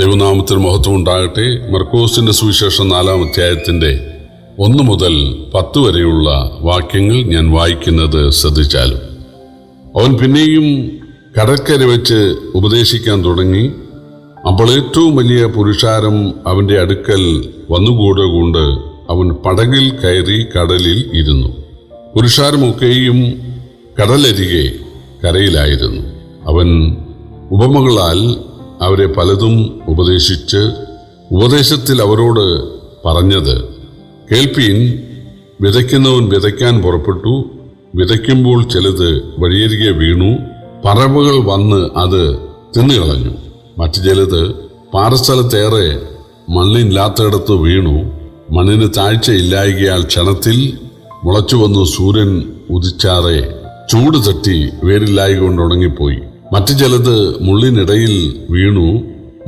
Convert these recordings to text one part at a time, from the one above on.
ദൈവനാമത്തിന് മഹത്വം ഉണ്ടാകട്ടെ. മർക്കോസിന്റെ സുവിശേഷം നാലാം അധ്യായത്തിന്റെ ഒന്ന് മുതൽ പത്ത് വരെയുള്ള വാക്യങ്ങൾ ഞാൻ വായിക്കുന്നത് ശ്രദ്ധിച്ചാലും. അവൻ പിന്നെയും കടൽക്കര വെച്ച് ഉപദേശിക്കാൻ തുടങ്ങി. അപ്പോൾ ഏറ്റവും വലിയ പുരുഷാരം അവന്റെ അടുക്കൽ വന്നുകൂടുകൊണ്ട് അവൻ പടകിൽ കയറി കടലിൽ ഇരുന്നു. പുരുഷാരമൊക്കെയും കടലരികെ കരയിലായിരുന്നു. അവൻ ഉപമകളാൽ അവരെ പലതും ഉപദേശിച്ച് ഉപദേശത്തിൽ അവരോട് പറഞ്ഞത് കേൾപ്പീൻ വിതയ്ക്കുന്നവൻ വിതയ്ക്കാൻ പുറപ്പെട്ടു. വിതയ്ക്കുമ്പോൾ ചിലത് വഴിയരികെ വീണു. പറവുകൾ വന്ന് അത് തിന്നുകളഞ്ഞു. മറ്റു ചിലത് പാറസ്ഥലത്തേറെ മണ്ണില്ലാത്തയിടത്ത് വീണു. മണ്ണിന് താഴ്ചയില്ലായകയാൽ ക്ഷണത്തിൽ മുളച്ചു വന്നു സൂര്യൻ ഉദിച്ചാറെ ചൂട് തട്ടി വേരില്ലായ കൊണ്ട് ഉണങ്ങിപ്പോയി. മറ്റു ചിലത് മുള്ളിനിടയിൽ വീണു.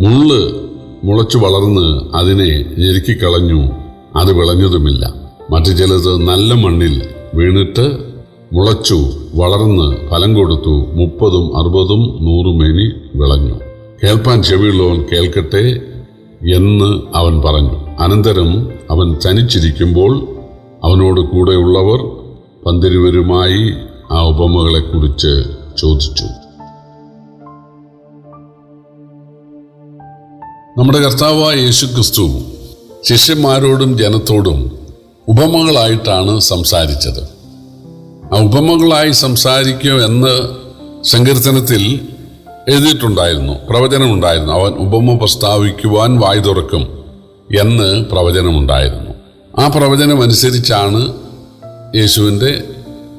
മുള്ള് മുളച്ചു വളർന്ന് അതിനെ ഞെരുക്കിക്കളഞ്ഞു അത് വിളഞ്ഞതുമില്ല. മറ്റു ചിലത് നല്ല മണ്ണിൽ വീണിട്ട് മുളച്ചു വളർന്ന് ഫലം കൊടുത്തു. മുപ്പതും അറുപതും നൂറുമേനി വിളഞ്ഞു. കേൾപ്പാൻ ചെവിയുള്ളവൻ കേൾക്കട്ടെ എന്ന് അവൻ പറഞ്ഞു. അനന്തരം അവൻ തനിച്ചിരിക്കുമ്പോൾ അവനോട് കൂടെയുള്ളവർ പന്തിരുവരുമായി ആ ഉപമകളെക്കുറിച്ച് ചോദിച്ചു. നമ്മുടെ കർത്താവായ യേശു ക്രിസ്തു ശിഷ്യന്മാരോടും ജനത്തോടും ഉപമകളായിട്ടാണ് സംസാരിച്ചത്. ആ ഉപമകളായി സംസാരിക്കും എന്ന് സങ്കീർത്തനത്തിൽ എഴുതിയിട്ടുണ്ടായിരുന്നു പ്രവചനമുണ്ടായിരുന്നു. അവൻ ഉപമ പ്രസ്താവിക്കുവാൻ വായി തുറക്കും എന്ന് പ്രവചനമുണ്ടായിരുന്നു. ആ പ്രവചനം അനുസരിച്ചാണ് യേശുവിന്റെ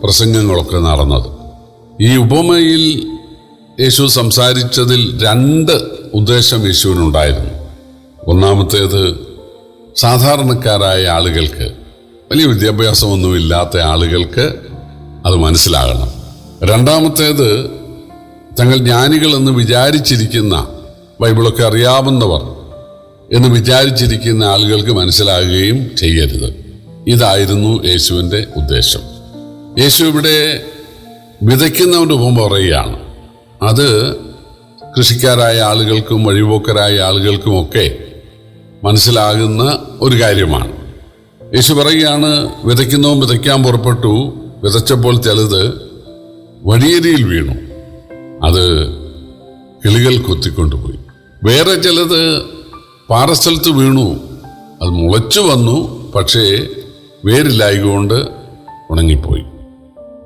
പ്രസംഗങ്ങളൊക്കെ നടന്നത്. ഈ ഉപമയിൽ യേശു സംസാരിച്ചതിൽ രണ്ട് ഉദ്ദേശം യേശുവിനുണ്ടായിരുന്നു. ഒന്നാമത്തേത് സാധാരണക്കാരായ ആളുകൾക്ക് വലിയ വിദ്യാഭ്യാസമൊന്നുമില്ലാത്ത ആളുകൾക്ക് അത് മനസ്സിലാകണം. രണ്ടാമത്തേത് തങ്ങൾ ജ്ഞാനികൾ എന്ന് വിചാരിച്ചിരിക്കുന്ന ബൈബിളൊക്കെ അറിയാവുന്നവർ എന്ന് വിചാരിച്ചിരിക്കുന്ന ആളുകൾക്ക് മനസ്സിലാകുകയും ചെയ്യരുത്. ഇതായിരുന്നു യേശുവിന്റെ ഉദ്ദേശം. യേശു ഇവിടെ വിതയ്ക്കുന്നവന്റെ ഉപമ പറയുകയാണ്. അത് കൃഷിക്കാരായ ആളുകൾക്കും വഴിപോക്കരായ ആളുകൾക്കുമൊക്കെ മനസ്സിലാകുന്ന ഒരു കാര്യമാണ്. യേശു പറയുകയാണ് വിതയ്ക്കുന്നവൻ വിതയ്ക്കാൻ പുറപ്പെട്ടു വിതച്ചപ്പോൾ ചിലത് വഴിയരിയിൽ വീണു. അത് കിളികൾ കൊത്തിക്കൊണ്ടുപോയി. വേറെ ചിലത് പാറസ്ഥലത്ത് വീണു. അത് മുളച്ചു വന്നു പക്ഷേ വേരില്ലായകൊണ്ട് ഉണങ്ങിപ്പോയി.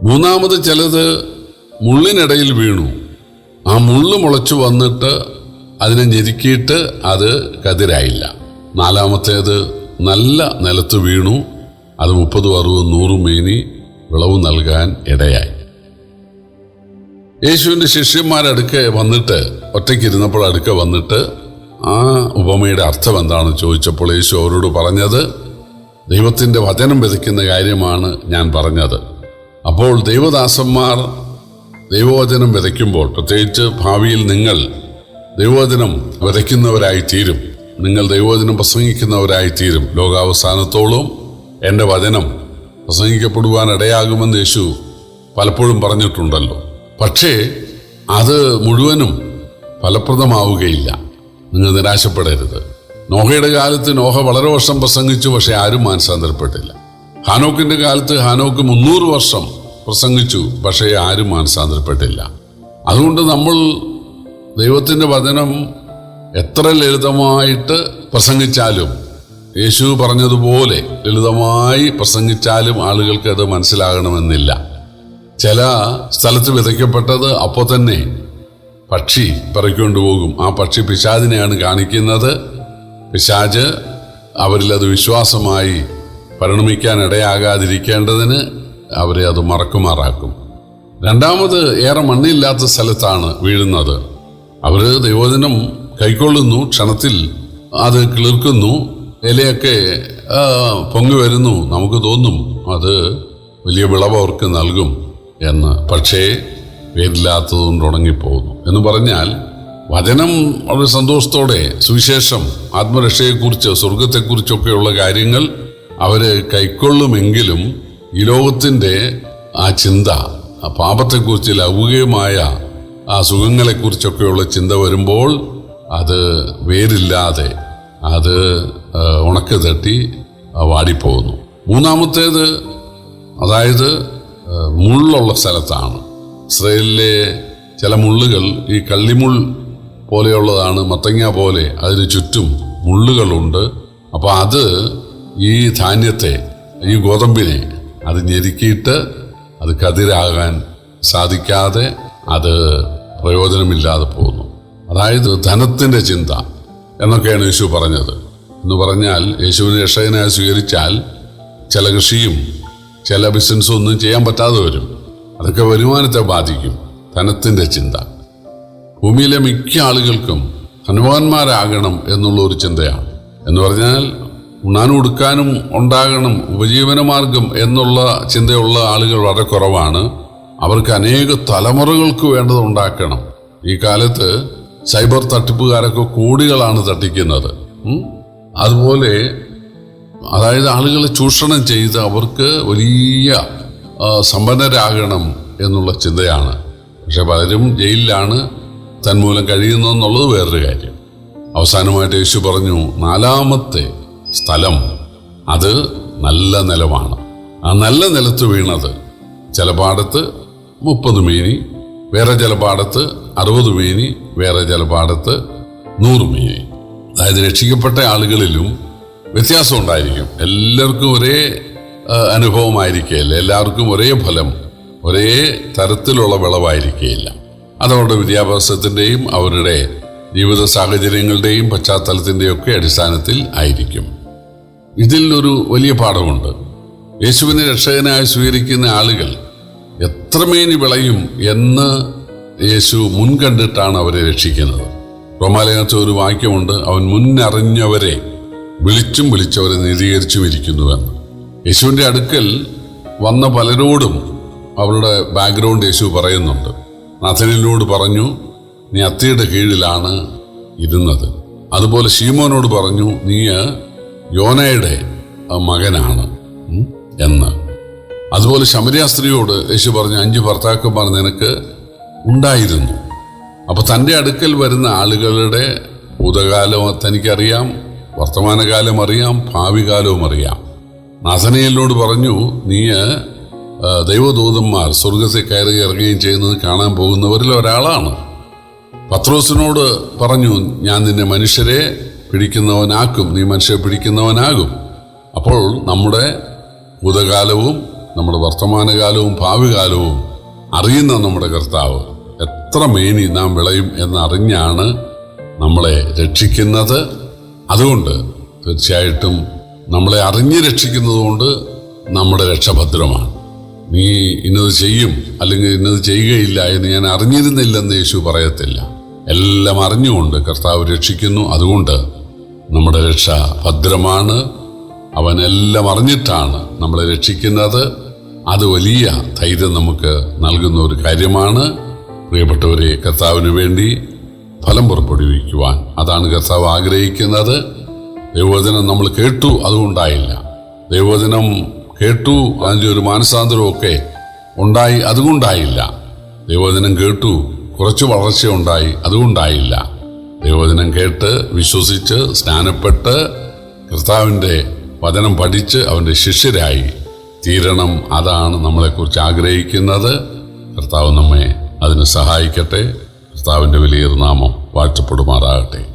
മൂന്നാമത് ചിലത് മുള്ളിനിടയിൽ വീണു. ആ മുള്ള് മുളച്ചു വന്നിട്ട് അതിനെ ഞെരുക്കിയിട്ട് അത് കതിരായില്ല. നാലാമത്തേത് നല്ല നിലത്ത് വീണു. അത് മുപ്പതും അറുപതും നൂറും മേനി വിളവ് നൽകാൻ ഇടയായി. യേശുവിന്റെ ശിഷ്യന്മാരടുക്കെ വന്നിട്ട് ഒറ്റയ്ക്കിരുന്നപ്പോൾ അടുക്കെ വന്നിട്ട് ആ ഉപമയുടെ അർത്ഥം എന്താണെന്ന് ചോദിച്ചപ്പോൾ യേശു അവരോട് പറഞ്ഞത് ദൈവത്തിന്റെ വചനം വിതയ്ക്കുന്ന കാര്യമാണ് ഞാൻ പറഞ്ഞത്. അപ്പോൾ ദൈവദാസന്മാർ ദൈവവചനം വിതയ്ക്കുമ്പോൾ പ്രത്യേകിച്ച് ഭാവിയിൽ നിങ്ങൾ ദൈവവചനം വിതയ്ക്കുന്നവരായി തീരും നിങ്ങൾ ദൈവവചനം പ്രസംഗിക്കുന്നവരായിത്തീരും. ലോകാവസാനത്തോളം എന്റെ വചനം പ്രസംഗിക്കപ്പെടുവാൻ ഇടയാകുമെന്ന് യേശു പലപ്പോഴും പറഞ്ഞിട്ടുണ്ടല്ലോ. പക്ഷേ അത് മുഴുവനും ഫലപ്രദമാവുകയില്ല. നിങ്ങൾ നിരാശപ്പെടരുത്. നോഹയുടെ കാലത്ത് നോഹ വളരെ വർഷം പ്രസംഗിച്ചു പക്ഷെ ആരും മാനസാന്തരപ്പെട്ടില്ല. ഹാനോക്കിന്റെ കാലത്ത് ഹാനോക്ക് മുന്നൂറ് വർഷം പ്രസംഗിച്ചു പക്ഷേ ആരും മാനസാന്തരപ്പെട്ടില്ല. അതുകൊണ്ട് നമ്മൾ ദൈവത്തിന്റെ വചനം എത്ര ലളിതമായിട്ട് പ്രസംഗിച്ചാലും യേശു പറഞ്ഞതുപോലെ ലളിതമായി പ്രസംഗിച്ചാലും ആളുകൾക്ക് അത് മനസ്സിലാകണമെന്നില്ല. ചില സ്ഥലത്ത് വിതയ്ക്കപ്പെട്ടത് അപ്പോൾ തന്നെ പക്ഷി പറക്കൊണ്ടുപോകും ആ പക്ഷി പിശാചിനെയാണ് കാണിക്കുന്നത്. പിശാജ് അവരിൽ അത് വിശ്വാസമായി പരിണമിക്കാൻ ഇടയാകാതിരിക്കേണ്ടതിന് അവരെ അത് മറക്കുമാറാക്കും. രണ്ടാമത് ഏറെ മണ്ണില്ലാത്ത സ്ഥലത്താണ് വീഴുന്നത്. അവർ ദൈവദിനം കൈക്കൊള്ളുന്നു ക്ഷണത്തിൽ അത് കിളിർക്കുന്നു ഇലയൊക്കെ പൊങ്ങി വരുന്നു നമുക്ക് തോന്നും അത് വലിയ വിളവ് അവർക്ക് നൽകും എന്ന്. പക്ഷേ വേരില്ലാത്തതുകൊണ്ട് ഉണങ്ങിപ്പോകുന്നു. എന്ന് പറഞ്ഞാൽ വചനം വളരെ സന്തോഷത്തോടെ സുവിശേഷം ആത്മരക്ഷയെക്കുറിച്ച് സ്വർഗത്തെക്കുറിച്ചൊക്കെയുള്ള കാര്യങ്ങൾ അവർ കൈക്കൊള്ളുമെങ്കിലും ഈ ലോകത്തിന്റെ ആ ചിന്ത ആ പാപത്തെക്കുറിച്ച് ലൗകികമായ ആ സുഖങ്ങളെക്കുറിച്ചൊക്കെയുള്ള ചിന്ത വരുമ്പോൾ അത് വേരില്ലാതെ അത് ഉണക്ക് തട്ടി വാടിപ്പോകുന്നു. മൂന്നാമത്തേത് അതായത് മുള്ളുള്ള സ്ഥലത്താണ്. ഇസ്രയേലിലെ ചില മുള്ളുകൾ ഈ കള്ളിമുൾ പോലെയുള്ളതാണ് മത്തങ്ങ പോലെ അതിന് ചുറ്റും മുള്ളുകളുണ്ട്. അപ്പോൾ അത് ഈ ധാന്യത്തെ ഈ ഗോതമ്പിനെ അത് ഞെരുക്കിയിട്ട് അത് കതിരാകാൻ സാധിക്കാതെ അത് പ്രയോജനമില്ലാതെ പോകുന്നു. അതായത് ധനത്തിന്റെ ചിന്ത എന്നൊക്കെയാണ് യേശു പറഞ്ഞത്. എന്ന് പറഞ്ഞാൽ യേശുവിനെ രക്ഷകനായി സ്വീകരിച്ചാൽ ചില കൃഷിയും ചില ബിസിനസ്സും ഒന്നും ചെയ്യാൻ പറ്റാതെ വരും. അതൊക്കെ വരുമാനത്തെ ബാധിക്കും. ധനത്തിന്റെ ചിന്ത. ഭൂമിയിലെ മിക്ക ആളുകൾക്കും ധനവാന്മാരാകണം എന്നുള്ള ഒരു ചിന്തയാണ്. എന്ന് പറഞ്ഞാൽ ഉണ്ണാനും ഉടുക്കാനും ഉണ്ടാകണം ഉപജീവന മാർഗം എന്നുള്ള ചിന്തയുള്ള ആളുകൾ വളരെ കുറവാണ്. അവർക്ക് അനേക തലമുറകൾക്ക് വേണ്ടത് ഉണ്ടാക്കണം. ഈ കാലത്ത് സൈബർ തട്ടിപ്പുകാരൊക്കെ കോടികളാണ് തട്ടിക്കുന്നത്? അതുപോലെ അതായത് ആളുകളെ ചൂഷണം ചെയ്ത് അവർക്ക് വലിയ സമ്പന്നരാകണം എന്നുള്ള ചിന്തയാണ്. പക്ഷെ പലരും ജയിലിലാണ് തന്മൂലം കഴിയുന്നതെന്നുള്ളത് വേറൊരു കാര്യം. അവസാനമായിട്ട് യേശു പറഞ്ഞു നാലാമത്തെ സ്ഥലം അത് നല്ല നിലമാണ് ആ നല്ല നിലത്ത് വീണത് ചില പാടത്ത് മുപ്പത് മീനി വേറെ ചില പാടത്ത് അറുപത് മീനി വേറെ ചില പാടത്ത് നൂറ് മീനി. അതായത് രക്ഷിക്കപ്പെട്ട ആളുകളിലും വ്യത്യാസം ഉണ്ടായിരിക്കും. എല്ലാവർക്കും ഒരേ അനുഭവമായിരിക്കുകയില്ല. എല്ലാവർക്കും ഒരേ ഫലം ഒരേ തരത്തിലുള്ള വിളവായിരിക്കുകയില്ല. അതവരുടെ വിദ്യാഭ്യാസത്തിന്റെയും അവരുടെ ജീവിത സാഹചര്യങ്ങളുടെയും പശ്ചാത്തലത്തിന്റെയും ഒക്കെ അടിസ്ഥാനത്തിൽ ആയിരിക്കും. ഇതിൽ ഒരു വലിയ പാഠമുണ്ട്. യേശുവിനെ രക്ഷകനായി സ്വീകരിക്കുന്ന ആളുകൾ എത്രമേനി വിളയും എന്ന് യേശു മുൻകണ്ടിട്ടാണ് അവരെ രക്ഷിക്കുന്നത്. റോമാലയത്തിൽ ഒരു വാക്യമുണ്ട് അവൻ മുന്നറിഞ്ഞവരെ വിളിച്ചും വിളിച്ചവരെ നീതീകരിച്ചും ഇരിക്കുന്നുവെന്ന് യേശുവിന്റെ അടുക്കൽ വന്ന പലരോടും അവരുടെ ബാക്ക്ഗ്രൗണ്ട് യേശു പറയുന്നുണ്ട്. നഥനിനോട് പറഞ്ഞു നീ അത്തിയുടെ കീഴിലാണ് ഇരുന്നത്. അതുപോലെ ശീമോനോട് പറഞ്ഞു നീ യോനയുടെ മകനാണ് എന്ന്. അതുപോലെ ശമരിയ സ്ത്രീയോട് യേശു പറഞ്ഞു അഞ്ച് ഭർത്താക്കന്മാർ നിനക്ക് ഉണ്ടായിരുന്നു. അപ്പൊ തന്റെ അടുക്കൽ വരുന്ന ആളുകളുടെ ഭൂതകാലം തനിക്കറിയാം വർത്തമാനകാലം അറിയാം ഭാവി കാലവും അറിയാം. നാഥനയിലോട് പറഞ്ഞു നീ ദൈവദൂതന്മാർ സ്വർഗത്തെ കയറി ഇറങ്ങുകയും ചെയ്യുന്നത് കാണാൻ പോകുന്നവരിൽ ഒരാളാണ്. പത്രോസിനോട് പറഞ്ഞു ഞാൻ നിന്നെ മനുഷ്യരെ പിടിക്കുന്നവനാക്കും നീ മനുഷ്യരെ പിടിക്കുന്നവനാകും. അപ്പോൾ നമ്മുടെ ഭൂതകാലവും നമ്മുടെ വർത്തമാനകാലവും ഭാവി കാലവും അറിയുന്ന നമ്മുടെ കർത്താവ് എത്ര മേനി നാം വിളയും എന്നറിഞ്ഞാണ് നമ്മളെ രക്ഷിക്കുന്നത്. അതുകൊണ്ട് തീർച്ചയായിട്ടും നമ്മളെ അറിഞ്ഞ് രക്ഷിക്കുന്നതുകൊണ്ട് നമ്മുടെ രക്ഷഭദ്രമാണ്. നീ ഇന്നത് ചെയ്യും അല്ലെങ്കിൽ ഇന്നത് ചെയ്യുകയില്ല എന്ന് ഞാൻ അറിഞ്ഞിരുന്നില്ലെന്ന് യേശു പറയത്തില്ല. എല്ലാം അറിഞ്ഞുകൊണ്ട് കർത്താവ് രക്ഷിക്കുന്നു. അതുകൊണ്ട് നമ്മുടെ രക്ഷ ഭദ്രമാണ് അവൻ എല്ലാം അറിഞ്ഞിട്ടാണ് നമ്മളെ രക്ഷിക്കുന്നത്. അത് വലിയ ധൈര്യം നമുക്ക് നൽകുന്ന ഒരു കാര്യമാണ്. പ്രിയപ്പെട്ടവരെ കർത്താവിന് വേണ്ടി ഫലം പുറപ്പെടുവിക്കുവാൻ അതാണ് കർത്താവ് ആഗ്രഹിക്കുന്നത്. ദൈവവചനം നമ്മൾ കേട്ടു അതുകൊണ്ടായില്ല. ദൈവവചനം കേട്ടു അതിന്റെ ഒരു മാനസാന്തരമൊക്കെ ഉണ്ടായി അതുകൊണ്ടായില്ല. ദൈവവചനം കേട്ടു കുറച്ച് വളർച്ച ഉണ്ടായി അതുകൊണ്ടായില്ല. ദൈവവചനം കേട്ട് വിശ്വസിച്ച് സ്നാനപ്പെട്ട് കർത്താവിന്റെ വചനം പഠിച്ച് അവന്റെ ശിഷ്യരായി തീരണം അതാണ് നമ്മളെക്കുറിച്ച് ആഗ്രഹിക്കുന്നത്. കർത്താവ് നമ്മെ അതിന് സഹായിക്കട്ടെ. കർത്താവിന്റെ വലിയ നാമം വാഴ്ത്തപ്പെടുമാറാകട്ടെ.